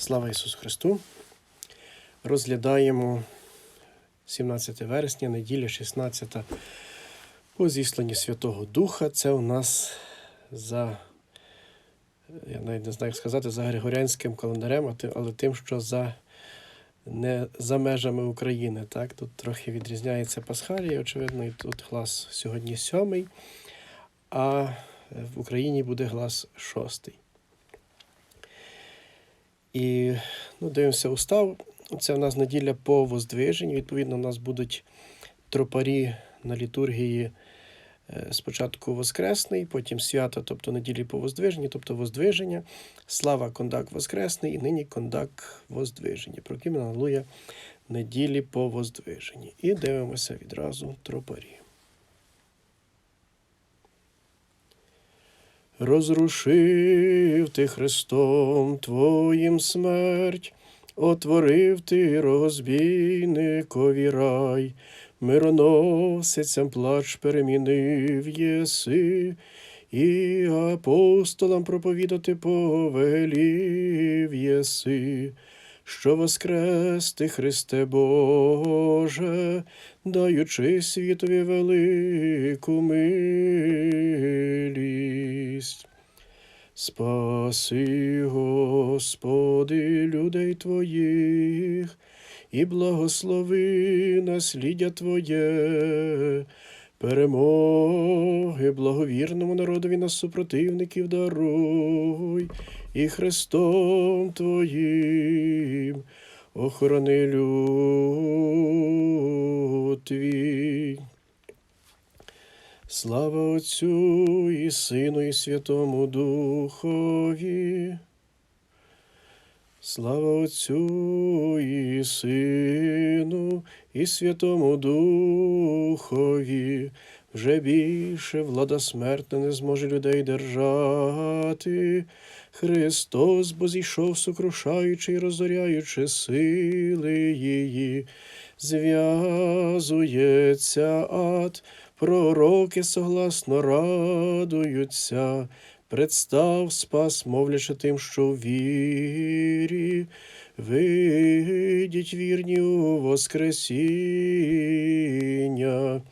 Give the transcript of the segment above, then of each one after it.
Слава Ісусу Христу! Розглядаємо 17 вересня, неділя 16 по зісланні Святого Духа. Це у нас за, я навіть не знаю, як сказати, за Григоріанським календарем, але тим, що за не за межами України. Так? Тут трохи відрізняється Пасхалія, очевидно, і тут глас сьогодні сьомий, а в Україні буде глас шостий. І ну, дивимося устав. Це в нас неділя по воздвиженню. Відповідно, у нас будуть тропарі на літургії е, спочатку Воскресний, потім свята, тобто неділі по воздвиженню, тобто воздвиження, слава кондак Воскресний і нині кондак Воздвиження. Прокимен Аллуя неділі по воздвиженні. І дивимося відразу тропарі. Розрушив ти Христом Твоїм смерть, отворив ти розбійникові рай, мироносицям плач перемінив єси, і апостолам проповідати повелів єси, що воскрес ти, Христе Боже, даючи світові велику милість. Спаси, Господи, людей Твоїх, і благослови насліддя Твоє, перемоги благовірному народові на супротивників даруй, і Христом Твоїм охорони люд Твій. Слава Отцю і Сину, і Святому Духові. Слава Отцю і Сину, і Святому Духові. Вже більше влада смертна не зможе людей держати. Христос бо зійшов, сокрушаючи й розоряючи сили її, зв'язується ад, пророки согласно радуються, представ спас, мовлячи тим, що в вірі, видіть вірні у Воскресіння,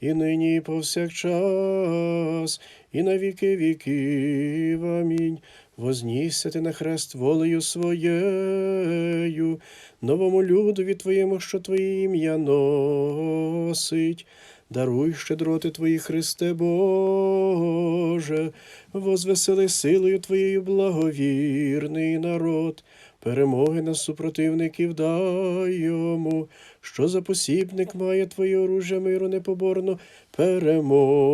і нині повсякчас, і на віки віків. Амінь. Вознісся ти на хрест волею своєю, новому людові твоєму, що твоє ім'я носить. Даруй щедроти Твої, Христе Боже, возвесели силою Твоєю благовірний народ, перемоги на супротивників дай йому, що за посібник має Твоє оружжя миру непоборно перемогу.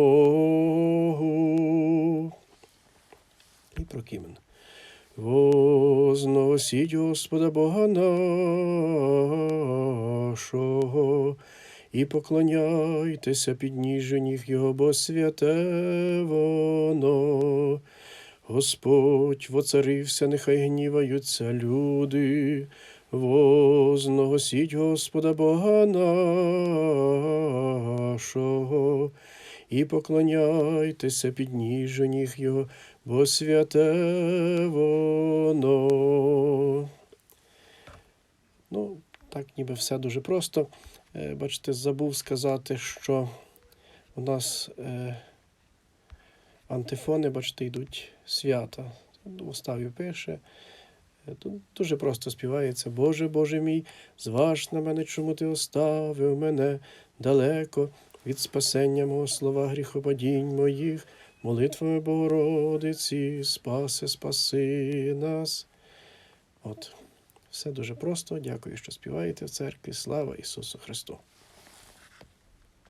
І прокимен. Возносіть Господа Бога нашого, і поклоняйтеся підніженіх Його, бо святе воно. Господь воцарився, нехай гніваються люди. Возносіть Господа Бога нашого, і поклоняйтеся підніженіх Його, бо святе воно. Ну, так ніби все дуже просто. Е, Бачите, забув сказати, що у нас е, антифони, бачите, йдуть свята. Уставі пише. Е, Тут дуже просто співається. Боже, Боже мій, зваж на мене, чому ти оставив мене далеко від спасення мого слова, гріхопадінь моїх, молитвами Богородиці, спаси, спаси нас. От, все дуже просто. Дякую, що співаєте в церкві. Слава Ісусу Христу!